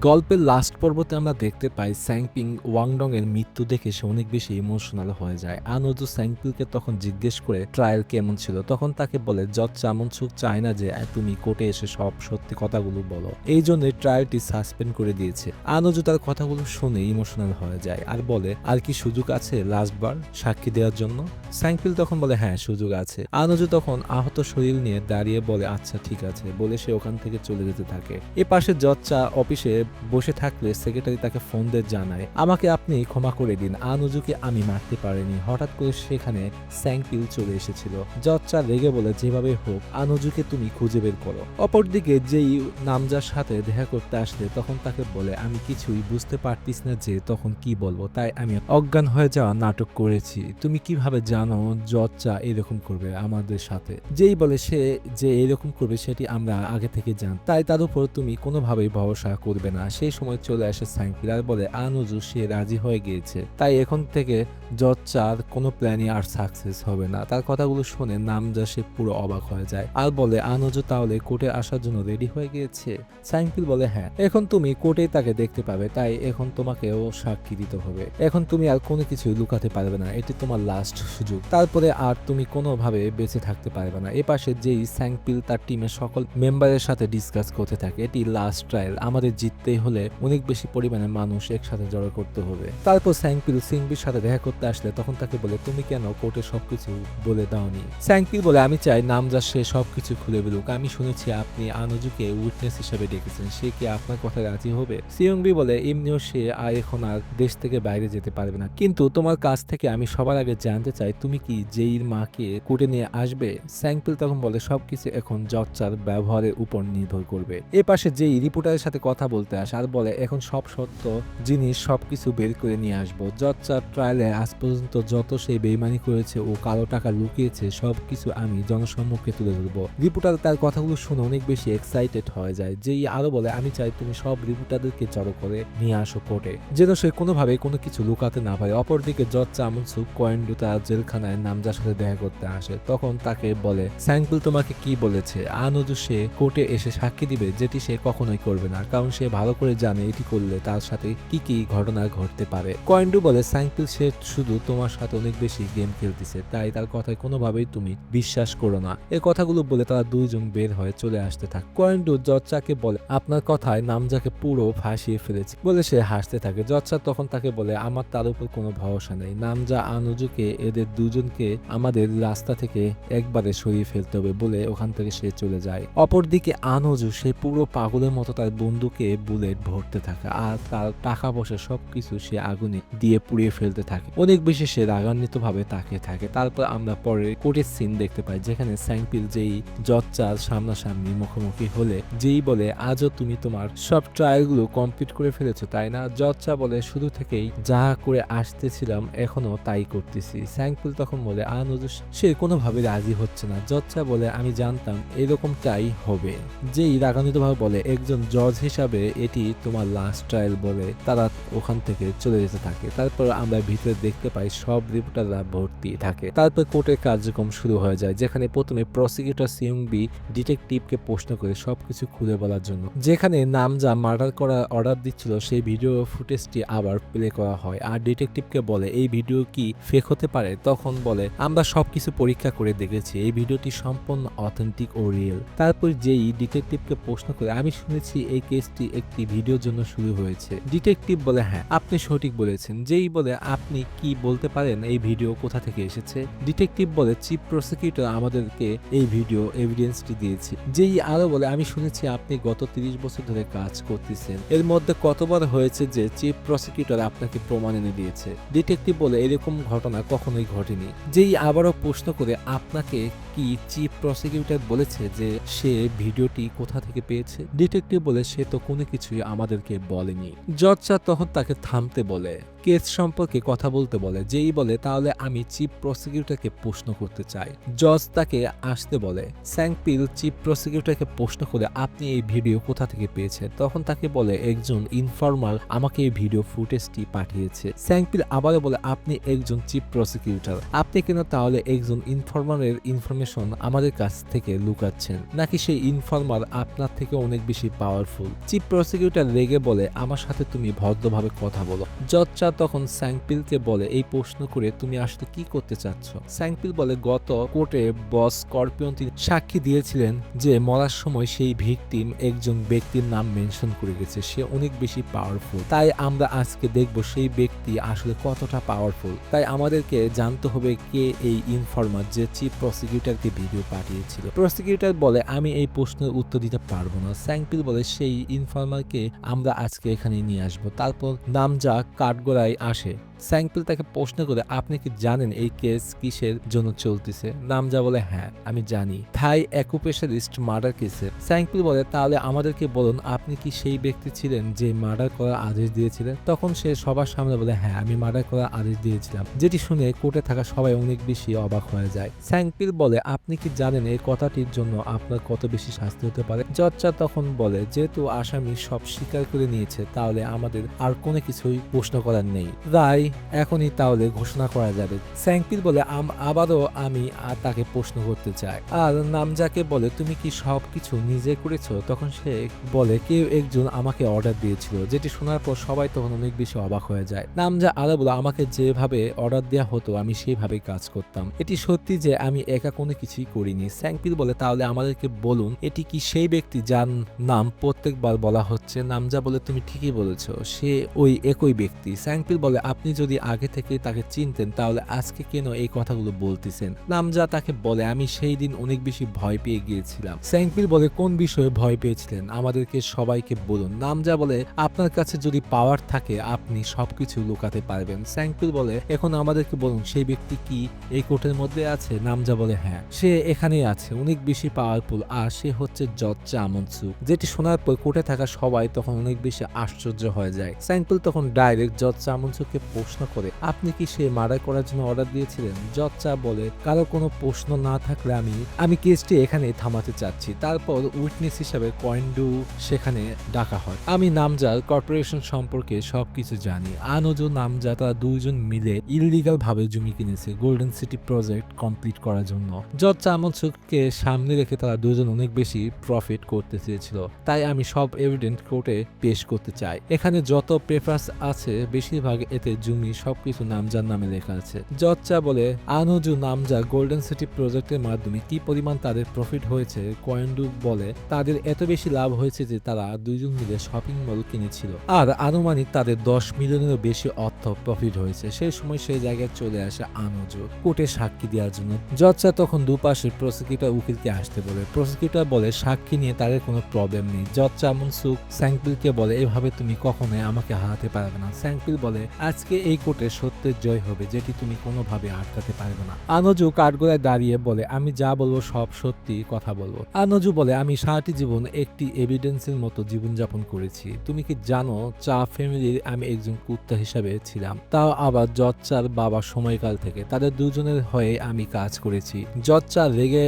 গল্পের লাস্ট পর্বতে আমরা দেখতে পাই স্যাংপিং ওয়াংডং এর মৃত্যু দেখে সে অনেক বেশি ইমোশনাল হয়ে যায়। আনজু স্যাংপিংকে তখন জিজ্ঞেস করে ট্রায়াল কেমন ছিল? তখন তাকে বলে, যত চামনসুক চায় না যে, তুমি কোর্টে এসে সব সত্যি কথাগুলো বলো। এই জন্য ট্রায়ালটি সাসপেন্ড করে দিয়েছে। আনজু তার কথাগুলো শুনে ইমোশনাল হয়ে যায় আর বলে, আর কি সুযোগ আছে লাস্টবার সাক্ষী দেওয়ার জন্য? স্যাংপিল তখন বলে হ্যাঁ সুযোগ আছে। আনজু তখন আহত শরীর নিয়ে দাঁড়িয়ে বলে আচ্ছা ঠিক আছে। বলে সে ওখান থেকে চলে যেতে থাকে। এ পাশে জচ্চা অফিসে বসে থাকলে সেক্রেটারি তাকে ফোন দিয়ে জানায়, আমাকে আপনি ক্ষমা করে দিন, আনুজুকে আমি মারতে পারিনি। হঠাৎ করে সেখানে স্যাংপিল চলে এসেছিল। জচ্চা রেগে বলে, যেভাবে হোক, আনুজুকে তুমি খুঁজে বের করো। অপরদিকে যেই নামজার সাথে দেখা করতে আসলে, তখন তাকে বলে, আমি কিছুই বুঝতে পারতিস না যে তখন কি বলব, তাই আমি অজ্ঞান হয়ে যাওয়া নাটক করেছি। তুমি কীভাবে জানো জচ্চা এরকম করবে আমাদের সাথে? যেই বলে সে যে এরকম করবে, সেটি আমরা আগে থেকে জান। তাই তার উপর তুমি কোনোভাবেই ভরসা করবে না, সেই সময় চলে আসে সাইনকিল আর বলে আনুজু সে রাজি হয়ে গিয়েছে। তাই এখন থেকে জচ্চার কোনো প্ল্যানই আর সাকসেস হবে না। তার কথাগুলো শুনে নামজা সে পুরো অবাক হয়ে যায় আর বলে, আনুজু, তাহলে কোর্টে আসার জন্য রেডি হয়ে গিয়েছে? সাইনকিল বলে হ্যাঁ এখন তুমি কোর্টেই তাকে দেখতে পাবে, তাই এখন তোমাকেও সাক্ষী দিতে হবে। এখন তুমি আর কোনো কিছু লুকাতে পারবে না, এটি তোমার লাস্ট সুযোগ। তারপরে আর তুমি কোনোভাবে বেঁচে থাকতে পারবে না। এ পাশে যেই স্যাংপিল তার টিমের সকল মেম্বারের সাথে ডিসকাস করতে থাকে, এটি লাস্ট ট্রায়াল আমাদের জিততেই হলে অনেক বেশি পরিমাণে মানুষ একসাথে জড়ো করতে হবে। তারপর স্যাংপিল সিংবির সাথে দেখা করতে আসলে তখন তাকে বলে, তুমি কেন কোর্টে সবকিছু বলে দাওনি? স্যাংপিল বলে, আমি চাই নামজা সে সবকিছু খুলে বেরুক আমি শুনেছি আপনি আনুজুকে উইটনেস হিসেবে ডেকেছেন। সে কি আপনার কথা রাজি হবে? সিয়ংবি বলে, এমনিও সে আর এখন আর দেশ থেকে বাইরে যেতে পারবে না। কিন্তু তোমার কাছ থেকে আমি সবার আগে জানতে চাই, তুমি কি জেইর মাকে কোর্টে নিয়ে আসবে? স্যাংপিল তখন বলে, সবকিছু এখন জচ্চার ব্যবহারের উপর নির্ভর করবে। এ পাশে যেই রিপোর্টারের সাথে কথা বলতে আসে আর বলে, এখন সব সত্য জিনিস সবকিছু বের করে নিয়ে আসব। জচ্চার ট্রায়ালে আজ পর্যন্ত যত সেই বেইমানি করেছে ও কালো টাকা লুকিয়েছে, সবকিছু আমি জনসম্মুখে তুলে ধরবো। রিপোর্টার তার কথাগুলো শুনে অনেক বেশি এক্সাইটেড হয়ে যায়। যেই আরও বলে, আমি চাই তুমি সব রিপোর্টারদেরকে জড়ো করে নিয়ে আসো কোর্টে যেন সে কোনোভাবে কোনো কিছু লুকাতে না পারে। অপরদিকে জচ্চা আমনসুক কয়েন্ডু তার জেলখানায় নামজার সাথে দেখা করতে আসে। তখন তাকে বলে স্যাংকুল তোমাকে কি বলেছে? আনুজু সে কোর্টে এসে সাক্ষী দিবে, যেটি সে কখনোই করবে না, কারণ সে ভালো করে জানে এটি করলে তার সাথে কি কি ঘটনা ঘটতে পারে। কয়েন্ডু বলে স্যাংকুল সে শুধু তোমার সাথে অনেক বেশি গেম খেলতেছে, তাই তার কথায় কোনোভাবেই তুমি বিশ্বাস করো না। এই কথাগুলো বলে তারা দুইজন বের হয়ে চলে আসতে থাকে। কয়েন্ডু জচ্চাকে বলে, আপনার কথায় নামজাকে পুরো ফাঁসিয়ে ফেলেছে। বলে সে হাসতে থাকে। জচ্চা তখন তাকে বলে, আমার তার উপর কোনো ভরসা নেই। নামজা আনুজুকে, এদের দুজনকে আমাদের রাস্তা থেকে একবারে সরিয়ে ফেলতে হবে, বলে ওখান থেকে সে চলে যায়। অপরদিকে আনুজু সে পুরো পাগলের মতো তার বন্ধুকে বুলেট ভরতে থাকে আর তার টাকা পয়সা সবকিছু সে আগুনে দিয়ে পুড়িয়ে ফেলতে থাকে। অনেক বেশি সে রাগান্বিত ভাবে তাকিয়ে থাকে। তারপর আমরা পরে কোর্টের সিন দেখতে পাই, যেখানে স্যাংপিল যেই জচ্চার সামনাসামনি মুখোমুখি হলে যেই বলে, আজও তুমি তোমার সব ট্রায়ালগুলো কমপ্লিট করে ফেলেছো, তাই না? জচ্চা বলে, শুরু থেকেই যা করে আসতেছিলাম, এখনও তাই করতেছি। স্যাংপুল তখন বলে আনুজ সে কোনোভাবে রাজি হচ্ছে না। জচ্চা বলে, আমি জানতাম এরকমটাই হবে। যেই রাগান্বিতভাবে বলে, একজন জজ হিসাবে এটি তোমার লাস্ট ট্রায়াল বলে তারা ওখান থেকে চলে যেতে থাকে। তারপর আমরা ভিতরে দেখতে পাই সব রিপোর্টাররা ভর্তি থাকে। তারপর কোর্টের কার্যক্রম শুরু হয়ে যায়, যেখানে প্রথমে প্রসিকিউটর সিএমবি ডিটেকটিভকে প্রশ্ন করে সবকিছু খুলে বলার জন্য। যেখানে নামজা মার্ডার করার অর্ডার দিচ্ছিল, সেই ভিডিও ফুটেজটি আবার প্লে করা হয়। আর ডিটেকটিভকে বলে, এই ভিডিও কি ফেক হতে পারে? তখন বলে, আমরা সবকিছু পরীক্ষা করে দেখেছি। এই ভিডিওটি সম্পূর্ণ অথেন্টিক ও রিয়েল তারপর যেই ডিটেকটিভকে প্রশ্ন করে, আমি শুনেছি এই কেসটি একটি ভিডিওর জন্য শুরু হয়েছে। ডিটেকটিভ বলে হ্যাঁ আপনি সঠিক বলেছেন। যেই বলে আপনি কি বলতে পারেন এই ভিডিও কোথা থেকে এসেছে? ডিটেকটিভ বলে চিফ প্রসিকিউটর আমাদেরকে এই ভিডিও এভিডেন্সটি দিয়েছে। যেই আরও বলে, আমি শুনেছি আপনি গত তিরিশ বছর ধরে কাজ করতেছেন। এর মধ্যে কতবার হয়েছে যে চিফ প্রসিকিউটর আপনাকে প্রমাণ এনে দিয়েছে? ডিটেকটিভ বলে এরকম ঘটনা কখনোই ঘটেনি। যেই আবারও প্রশ্ন করে, আপনাকে কি চিফ প্রসিকিউটর বলেছে যে সে ভিডিওটি কোথা থেকে পেয়েছে? ডিটেকটিভ বলে সে তো কোনো কিছুই আমাদেরকে বলেনি। জজ তখন তাকে থামতে বলে, কেস সম্পর্কে কথা বলতে বলে, যেই বলে, তাহলে আমি চিফ প্রসিকিউটরকে প্রশ্ন করতে চাই। জজ তাকে আসতে বলে স্যাংপিল চিফ প্রসিকিউটরকে প্রশ্ন করে, আপনি এই ভিডিও কোথা থেকে পেয়েছেন? তখন তাকে বলে, একজন ইনফর্মাল আমাকে এই ভিডিও ফুটেজটি পাঠিয়েছে। স্যাংপিল আবারও বলে, আপনি একজন চিফ প্রসিকিউটর। আপনি কেন তাহলে একজন ইনফর্মারের ইনফরমেশন আমাদের কাছ থেকে লুকাচ্ছেন? নাকি সেই ইনফর্মার আপনার থেকে অনেক বেশি পাওয়ারফুল? চিফ প্রসিকিউটর রেগে বলে, আমার সাথে তুমি ভদ্রভাবে কথা বলো। জজচা তখন স্যাংপিলকে বলে, এই প্রশ্ন করে তুমি আসলে কি করতে চাচ্ছ? স্যাংপিল বলে, গত কোর্টে বস স্করপিয়ন তিনি সাক্ষী দিয়েছিলেন যে মরার সময় সেই ভিকটিম একজন ব্যক্তির নাম মেনশন করে গেছে। সে অনেক বেশি পাওয়ারফুল তাই আমরা আজকে দেখব সেই ব্যক্তি আসলে কতটা পাওয়ারফুল তাই আমাদেরকে জানতে হবে কে এই ইনফরমার যে চিফ প্রসিকিউটরকে ভিডিও পাঠিয়েছিল। প্রসিকিউটর বলে, আমি এই প্রশ্নের উত্তর দিতে পারব না। স্যাংপিল বলে, সেই ইনফরমারকে আমরা আজকে এখানে নিয়ে আসব। তারপর নাম নামজা কাঠগোড়ায় আসে। স্যাংপিল তাকে প্রশ্ন করে, আপনি কি জানেন এই কেস কিসের জন্য চলতেছে? নামজা বলে হ্যাঁ আমি জানি। থাই অ্যাকুপেশালিস্ট মার্ডার কেসে। স্যাংপিল বলে, তাহলে আমাদেরকে বলুন, আপনি কি সেই ব্যক্তি ছিলেন যে মার্ডার করার আদেশ দিয়েছিলেন? তখন সে সবার সামনে বলে হ্যাঁ আমি মার্ডার করার আদেশ দিয়েছিলাম। যেটি শুনে কোর্টে থাকা সবাই অনেক বেশি অবাক হয়ে যায়। স্যাংপিল বলে, আপনি কি জানেন এই কথাটির জন্য আপনার কত বেশি শাস্তি হতে পারে? জজটা তখন বলে, যেহেতু আসামি সব স্বীকার করে নিয়েছে, তাহলে আমাদের আর কোনো কিছুই প্রশ্ন করার নেই। রায় এখনই তাহলে ঘোষণা করা যাবে। স্যাংপিল বলে আবারও আমি আর তাকে প্রশ্ন করতে চাই। আর নামজাকে বলে, তুমি কি সব কিছু নিজে করেছ? তখন সে বলে, কেউ একজন আমাকে অর্ডার দিয়েছিল, যেটি শোনার পর সবাই তখন অনেক বেশি অবাক হয়ে যায়। নামজা আরও বলে, আমাকে যেভাবে অর্ডার দেওয়া হতো, আমি সেভাবেই কাজ করতাম। এটি সত্যি যে আমি একা কোনো কিছুই করিনি। স্যাংপিল বলে, তাহলে আমাদেরকে বলুন, এটি কি সেই ব্যক্তি যার নাম প্রত্যেকবার বলা হচ্ছে? নামজা বলে, তুমি ঠিকই বলেছ, সে ওই একই ব্যক্তি। স্যাংপিল বলে, আপনি যদি আগে থেকে তাকে চিনতেন, তাহলে আজকে কেন এই কথাগুলো বলতেছেন? নামজা তাকে বলে, আমি সেই দিন অনেক বেশি ভয় পেয়ে গিয়েছিলাম। স্যাংপিল বলে, কোন বিষয়ে ভয় পেয়েছিলেন? আমাদেরকে সবাইকে বলুন। নামজা বলে, আপনার কাছে যদি পাওয়ার থাকে, আপনি সবকিছু লুকাতে পারবেন। স্যাংপিল বলে, এখন আমাদেরকে বলুন, সেই ব্যক্তি কি এই কোর্টের মধ্যে আছে? নামজা বলে হ্যাঁ সে এখানেই আছে, অনেক বেশি পাওয়ারফুল আর সে হচ্ছে জজ্জা আমনসু যেটি শোনার পর কোর্টে থাকা সবাই তখন অনেক বেশি আশ্চর্য হয়ে যায়। স্যাংপিল তখন ডাইরেক্ট জজ্জা আমনসুকে প্রশ্ন করে, আপনি কি সে মার্ডার করার জন্য অর্ডার দিয়েছিলেন? জজ্জা বলে, কারও কোনো প্রশ্ন না থাকলে আমি আমি কেসটি এখানে থামাতে চাচ্ছি। তারপর উইটনেস হিসাবে কয়েন্ডু সেখানে ডাকা হয়। আমি নামজার কর্পোরেশন সম্পর্কে সবকিছু জানি। আনোজো নামজা তারা দুইজন মিলে ইলিগাল ভাবে জমি কিনেছে গোল্ডেন সিটি প্রজেক্ট কমপ্লিট করার জন্য। জজ চামচকে সামনে রেখে তারা দুজন অনেক বেশি প্রফিট করতে চেয়েছিল। তাই আমি সব এভিডেন্ট কোর্টে পেশ করতে চাই। এখানে যত পেপার্স আছে, বেশিরভাগ এতে জমি সবকিছু নামজার নামে লেখা আছে। জজচা বলে, আনোজু নামজা গোল্ডেন সিটি প্রজেক্টের মাধ্যমে কি পরিমাণ তাদের প্রফিট হয়েছে কয়েন্ডু বলে, তাদের এত বেশি লাভ হয়েছে যে তারা দুইজন মিলে শপিং মল কিনেছিল। আর আনুমানিক তাদের দশ মিলিয়নেরও বেশি অর্থ প্রফিট হয়েছে। সেই সময় সেই জায়গায় চলে আসে আনোজো। কোর্টে সাক্ষী দেওয়ার জন্য। জজটা তখন দুপাশে প্রসিকিউটর উকিলকে আসতে বলে। প্রসিকিউটর বলে, সাক্ষী নিয়ে তাদের কোনো প্রবলেম নেই। জজ চামনসুক স্যাংপিলকে বলে, এভাবে তুমি কখনোই আমাকে হারাতে পারবে না। স্যাংপিল বলে, আজকে এই কোর্টে সত্যের জয় হবে, যেটি তুমি কোনোভাবে আটকাতে পারবে না। আনজু কাঠগোড়ায় দাঁড়িয়ে বলে, আমি যা বলব সব সত্যি কথা বলব। আনজু বলে, আমি সারাটি জীবন একটি এভিডেন্সের মতো জীবনযাপন করেছি। তুমি কি জানো, চা ফ্যামিলির আমি একজন কুত্তা হিসাবে ছিলাম। তাও আবার জচ্চার বাবা সময়কাল থেকে। তাদের দুজনের হয়ে আমি কাজ করেছি। জচ্চা রেগে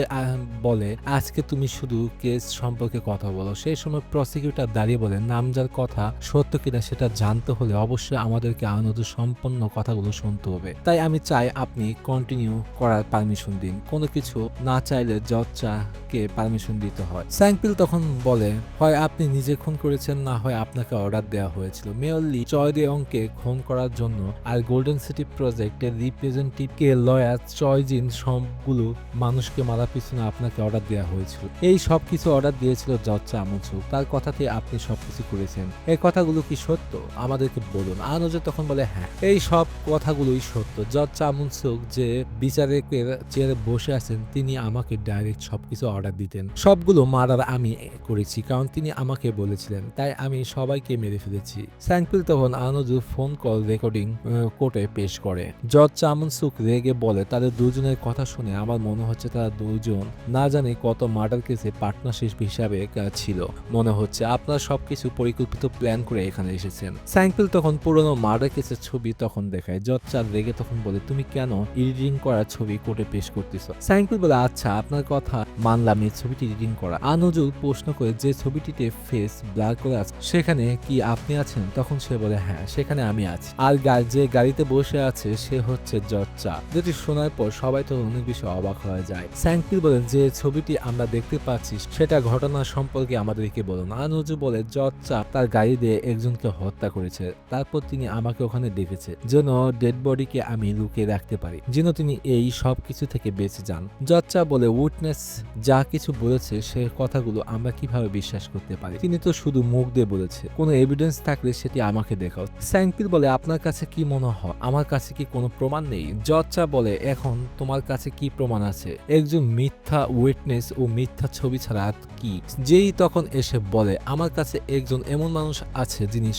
বলে, আজকে তুমি শুধু কেস সম্পর্কে কথা বলো। সেই সময় প্রসিকিউটর দাঁড়িয়ে বলে, নামজার কথা সত্য কিনা সেটা জানতে হলে অবশ্যই আমাদেরকে আনন্দ সম্পন্ন কথাগুলো শুনতে হবে। তাই আমি চাই আপনি কন্টিনিউ করার পারমিশন দিন। কোনো কিছু না চাইলে জজচাকে পারমিশন দিতে হয়। স্যাংপিল তখন বলে, হয় আপনি নিজে খুন করেছেন, না হয় আপনাকে অর্ডার দেওয়া হয়েছিল। মেয়রলি চয় দেয়ংকে খুন করার জন্য আর গোল্ডেন সিটি প্রজেক্টের রিপ্রেজেন্টেটিভকে লয়ার চয় জিন সবগুলো মানুষকে মারা পিছনে আপনাকে অর্ডার দেওয়া হয়েছিল। এই সব কিছু অর্ডার দিয়েছিল জজচা আমুচু তার কথাতে আপনি সবকিছু করেছেন। এই কথাগুলো কি সত্য? আমাদেরকে বলুন। আনোজে তখন বলে হ্যাঁ। এই সব কথাগুলোই সত্য। জজ চামুনসুক যে বিচারকের চেয়ারে বসে আছেন, তিনি আমাকে ডাইরেক্ট সবকিছু অর্ডার দিতেন। সবগুলো মারার আমি করেছি, কারণ তিনি আমাকে বলেছিলেন, তাই আমি সবাইকে মেরে ফেলেছি। স্যাংপিল তখন আনোজু ফোন কল রেকর্ডিং কোর্টে পেশ করে। জজ চামুনসুক রেগে বলে, তাদের দুজনের কথা শুনে আমার মনে হচ্ছে তারা দুজন না জানি কত মার্ডার কেসে পার্টনারশিপ হিসাবে ছিল। মনে হচ্ছে আপনারা সবকিছু পরিকল্পিত প্ল্যান করে এখানে এসেছেন। স্যাংপিল তখন পুরনো মার্ডার কেসের ছবি ছবি তখন দেখায়। জজ্জার রেগে তখন বলে, তুমি কেন এডিটিং করা ছবি কোর্টে পেশ করতেছ? সাইনকুল বলে আচ্ছা আপনার কথা মানলাম, এই ছবিটি এডিটিং করা। আনজুল প্রশ্ন করে, যে ছবিটিতে ফেস ব্লার করে আছে, সেখানে কি আপনি আছেন? তখন সে বলে হ্যাঁ সেখানে আমি আছি। আর যে গাড়িতে বসে আছে, সে হচ্ছে জর্চা যেটি শোনার পর সবাই তো অনেক বেশি অবাক হয়ে যায়। স্যাংপিল বলেন যে ছবিটি আমরা দেখতে পাচ্ছি, সেটা ঘটনা সম্পর্কে আমাদেরকে বলুন। আনজু বলে জর্চা তার গাড়ি দিয়ে একজনকে হত্যা করেছে। তারপর তিনি আমাকে ওখানে দেখেছে যেন ডেড বডিকে আমি লুকিয়ে রাখতে পারি, যেন তিনি এই সব কিছু থেকে বেঁচে যান। জর্চা বলে উইটনেস যা কিছু বলেছে, সে কথাগুলো আমরা কীভাবে বিশ্বাস করতে পারি? তিনি তো শুধু মুখ দিয়ে বলেছে, কোনো এভিডেন্স থাকলে সেটি আমাকে দেখাও। স্যাংপিল বলে, আপনার কাছে কি মনে হয়? আমার কাছে কি কোনো প্রমাণ নেই? জর্চা বলে, এখন তোমার কাছে কি প্রমাণ আছে? একজন মিথ্যা উইটনেস ও মিথ্যা ছবি ছাড়া কি? যেই তখন এসে বলে, আমার কাছে একজন এমন মানুষ আছে, যিনি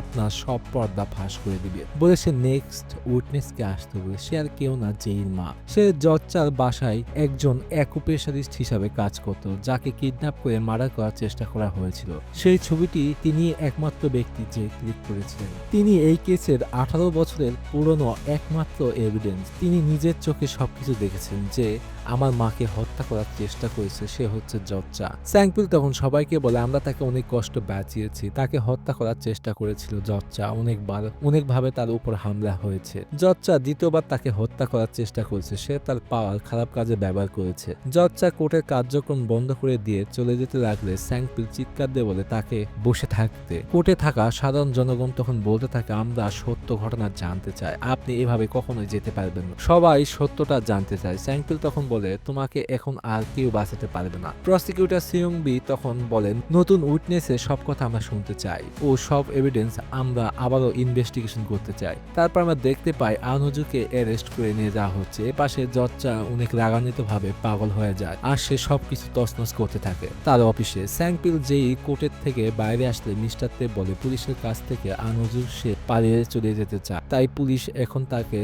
আপনার সব পর্দা ফাঁস করে দিবে। বলে সে নেক্সট উইটনেসকে আসতে বলে সে আর কেউ না জেইর মা। সে জর্চার বাসায় একজন অ্যাকুপেশারিস্ট হিসাবে কাজ করত, যাকে কিডন্যাপ করে মার্ডার করার চেষ্টা করা হয়েছিল। সেই ছবিটি তিনি একমাত্র ব্যক্তি যে ক্লিক করেছিলেন। তিনি এই কেসের আঠারো বছরের পুরনো একমাত্র এভিডেন্স তিনি নিজের চোখে সবকিছু দেখেছেন যে আমার মাকে হত্যা করার চেষ্টা করেছে, সে হচ্ছে জচ্চা স্যাংপিল তখন সবাইকে বলে, আমরা তাকে অনেক কষ্ট বাঁচিয়েছি, তাকে হত্যা করার চেষ্টা করেছিল জচ্চা অনেকবার, অনেকভাবে তার উপর হামলা হয়েছে। জচ্চা দ্বিতীয়বার তাকে হত্যা করার চেষ্টা করেছে, সে তার পাওয়ার খারাপ কাজে ব্যবহার করেছে। জচ্চা কোর্টের কার্যক্রম বন্ধ করে দিয়ে চলে যেতে লাগলে স্যাংপিল চিৎকার দিয়ে বলে, তাকে বসে থাকতে। কোর্টে থাকা সাধারণ জনগণ তখন বলতে থাকে, আমরা সত্য ঘটনা জানতে চাই, আপনি এভাবে কখনোই যেতে পারবেন না। সবাই সত্যটা জানতে চায়। স্যাংপিল তখন বলে তোমাকে এখন আর কেউ বাঁচাতে পারবে না। প্রসিকিউটর সিয়ংবি তখন বলেন, নতুন উইটনেসের সব কথা আমরা শুনতে চাই ও সব এভিডেন্স আমরা আবারও ইনভেস্টিগেশন করতে চাই। তারপর আমরা দেখতে পাই আনুজুকে অ্যারেস্ট করে নিয়ে যাওয়া হচ্ছে। পাশে জজ্জা অনেক রাগান্বিত ভাবে পাগল হয়ে যায় আর সে সবকিছু তছনছ করতে থাকে। তার অফিসে স্যাংপিল যেই কোর্টের থেকে বাইরে আসলে মিস্টার তে বলে, পুলিশের কাছ থেকে আনুজু সে পালিয়ে চলে যেতে চায়। তাই পুলিশ এখন তাকে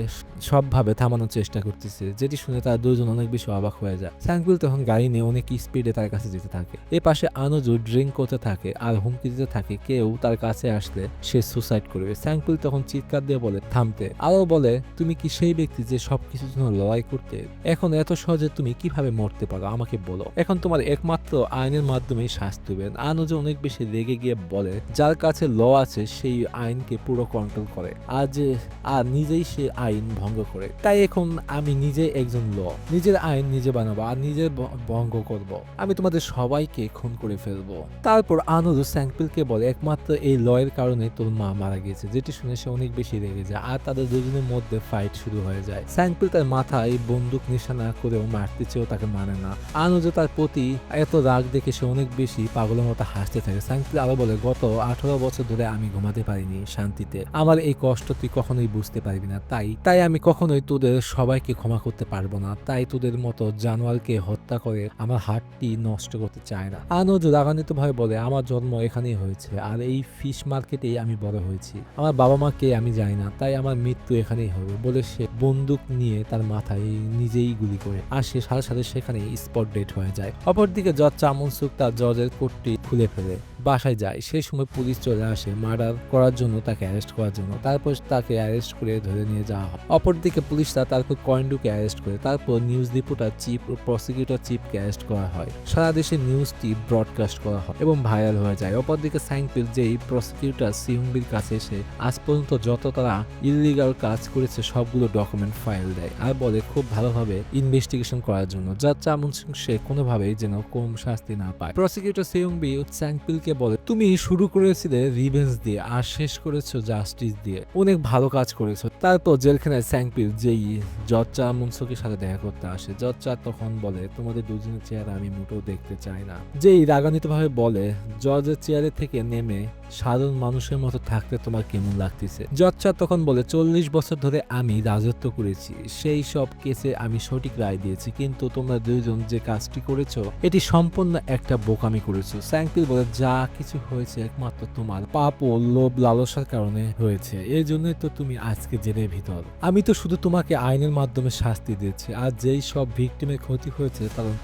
সবভাবে থামানোর চেষ্টা করতেছে, যেটি শুনে তার দুজন অনেক বেশি অবাক হয়ে যায়। স্যাংপিল তখন গাড়ি নিয়ে অনেক স্পিডে তার কাছে যেতে থাকে। এ পাশে আনুজু ড্রিঙ্ক করতে থাকে আর হুমকি দিতে থাকে, কেউ তার কাছে আসলে সে সুসাইড করবে। স্যাংপিল তখন চিৎকার দিয়ে বলে, থামতে। আরও বলে, তুমি কি সেই ব্যক্তি যে সবকিছুর জন্য লড়াই করতে? এখন এত সহজে তুমি কীভাবে মরতে পারো? আমাকে বলো। এখন তোমার একমাত্র আইনের মাধ্যমে শাস্তি হবে। আনুজু অনেক বেশি রেগে গিয়ে বলে, যার কাছে ল আছে, সেই আইনকে পুরো কন্ট্রোল করে। যে আর নিজেই সে আইন ভঙ্গ করে। তাই এখন আমি নিজে একজন ল। নিজের আইন নিজে বানাবো, আর নিজে ভঙ্গ করব। আমি তোমাদের সবাইকে খুন করে ফেলব। তারপর আনুরু স্যাংপিলকে বলে, একমাত্র এই লয়ের কারণে তোর মা মারা গেছে। যেটি শুনে সে অনেক বেশি রেগে যায়, আর তাদের দুজনের মধ্যে ফাইট শুরু হয়ে যায়। স্যাংপিল তার মাথায় বন্দুক নিশানা করেও মারতে চেয়েও তাকে মানে না। আনুজু তার প্রতি এত রাগ দেখে সে অনেক বেশি পাগলের মতো হাসতে থাকে। স্যাংপিল আরও বলে, গত আঠারো বছর ধরে আমি ঘুমাতে পারিনি শান্তিতে। আমার এই কষ্ট তুই কখনোই বুঝতে পারবি না। তাই তাই আমি কখনোই তোদের সবাইকে ক্ষমা করতে পারব না। তাই তোদের মতো জানোয়ারকে হত্যা করে আমার হাতটি নষ্ট করতে চায় না। আনোজ রাগান্বিত ভাবে বলে, আমার জন্ম এখানেই হয়েছে, আর এই ফিশ মার্কেটেই আমি বড় হয়েছি। আমার বাবা মা কে আমি জানি না, তাই আমার মৃত্যু এখানেই হবে বলে সে বন্দুক নিয়ে তার মাথায় নিজেই গুলি করে, আর সে সাথে সাথে সেখানে স্পট ডেট হয়ে যায়। অপরদিকে জজ চামনসুক তার জজের কোটটি খুলে ফেলে। বাসায় যায় সেই সময় পুলিশ চলে আসে মার্ডার করার জন্য, তাকে অ্যারেস্ট করার জন্য। তারপর তাকে অ্যারেস্ট করে ধরে নিয়ে যাওয়া হয়। অপরদিকে পুলিশরা তারপর কয়েন্ডুকে অ্যারেস্ট করে। তারপর নিউজ রিপোর্টার চিফ ও প্রসিকিউটর চিফকে অ্যারেস্ট করা হয়। সারা দেশে নিউজটি ব্রডকাস্ট করা হয় এবং ভাইরাল হয়ে যায়। অপরদিকে সাইনপিল যেই প্রসিকিউটর সিউংবির কাছে এসে, আজ পর্যন্ত যত তারা ইলিগাল কাজ করেছে, সবগুলো ডকুমেন্ট ফাইল দেয় আর বলে খুব ভালোভাবে ইনভেস্টিগেশন করার জন্য। যা চামুন সিং সে কোনোভাবেই যেন কম শাস্তি না পায়। প্রসিকিউটর সিউংবি স্যাংপিলকে বলে, তুমি শুরু করেছিলে রিভেঞ্জ দিয়ে আর শেষ করেছ জাস্টিস দিয়ে। অনেক ভালো কাজ করেছ। তারপর জেলখানায় স্যাংপিল যেই জজ চা মুনসুকের সাথে দেখা করতে আসে জজ চা তখন বলে, তোমাদের দুজনের চেহারা আমি মোটেও দেখতে চাই না। যেই রাগান্বিত ভাবে বলে, জজের চেয়ারে থেকে নেমে সাধারণ মানুষের মতো থাকতে তোমার কেমন লাগতেছে? জজ তখন বলে, চল্লিশ বছর ধরে আমি রাজত্ব করেছি। সেই সব কেসে আমি সঠিক রায় দিয়েছি, কিন্তু তোমরা দুইজন যে কাজটি করেছ, এটি সম্পূর্ণ একটা বোকামি করেছ। স্যাংপিল বলে, যা যা কিছু হয়েছে একমাত্র তোমার। পাপ ও লোভ লালসার কারণে হয়েছে। এই জন্যই তো তুমি আজকে জেলের ভিতর। আমি তো শুধু তোমাকে আইনের মাধ্যমে শাস্তি দিয়েছি। আর যেই সব ভিকটিমের ক্ষতি হয়েছে কারণ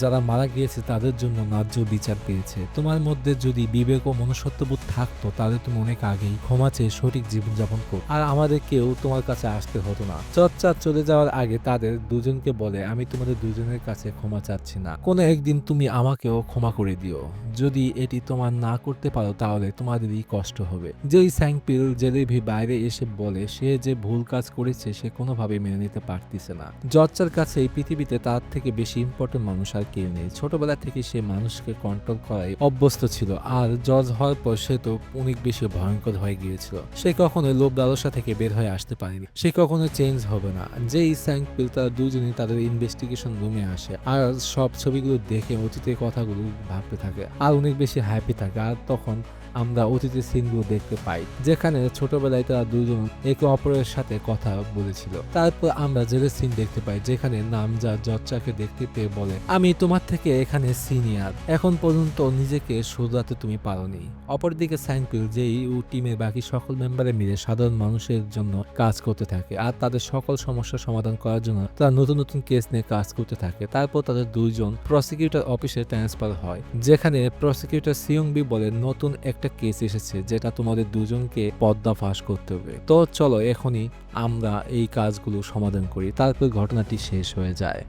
যারা মারা গিয়েছে, তাদের জন্য ন্যায্য বিচার পেয়েছে। তোমার মধ্যে যদি বিবেক ও মনুষ্যত্ববোধ থাকতো, তাহলে তুমি অনেক আগেই ক্ষমা চেয়ে সঠিক জীবনযাপন কর আর আমাদের কেউ তোমার কাছে আসতে হতো না। চর্চা চলে যাওয়ার আগে তাদের দুজনকে বলে, আমি তোমাদের দুজনের কাছে ক্ষমা চাচ্ছি না। কোনো একদিন তুমি আমাকেও ক্ষমা করে দিও। যদি এটি তোমার না করতে পারো, তাহলে তোমাদেরই কষ্ট হবে। যেই স্যাংপিল জেলেভি বাইরে এসে বলে, সে যে ভুল কাজ করেছে, সে কোনোভাবে মেনে নিতে পারতিছে না। জর্জার কাছে এই পৃথিবীতে তার থেকে বেশি ইম্পর্টেন্ট মানুষ আর কেউ নেই। ছোটবেলা থেকে সে মানুষকে কন্ট্রোল করাই অভ্যস্ত ছিল, আর জজ হওয়ার পর সে তো অনেক বেশি ভয়ঙ্কর হয়ে গিয়েছিল। সে কখনো লোভ লালসা থেকে বের হয়ে আসতে পারেনি। সে কখনো চেঞ্জ হবে না। যেই স্যাংপিল তারা দুজনেই তাদের ইনভেস্টিগেশন রুমে আসে, আর সব ছবিগুলো দেখে অতীতের কথাগুলো ভাবতে থাকে, আর অনেক বেশি হ্যাপি আর তখন আমরা অতীতের সিনগুলো দেখতে পাই, যেখানে ছোটবেলায় তারা দুজন একে অপরের সাথে কথা বলেছিল। তারপর আমরা জেলের সিন দেখতে পাই, যেখানে নামজা জচ্চাকে দেখতে পেয়ে বলে, আমি তোমার থেকে এখানে সিনিয়র, এখন পর্যন্ত নিজেকে শুধরাতে তুমি পারোনি। অপরদিকে স্যাংপিল যেই ও টিমের বাকি সকল মেম্বারে মিলে সাধারণ মানুষের জন্য কাজ করতে থাকে আর তাদের সকল সমস্যার সমাধান করার জন্য তারা নতুন নতুন কেস নিয়ে কাজ করতে থাকে। তারপর তাদের দুইজন প্রসিকিউটর অফিসে ট্রান্সফার হয়, যেখানে প্রসিকিউটর সিয়ংবি বলে, নতুন একটা কেস এসেছে যেটা তোমাদের দুজনকে পদ্মা ফাঁস করতে হবে। তো চলো এখনই আমরা এই কাজগুলো সমাধান করি, তারপর ঘটনাটি শেষ হয়ে যায়।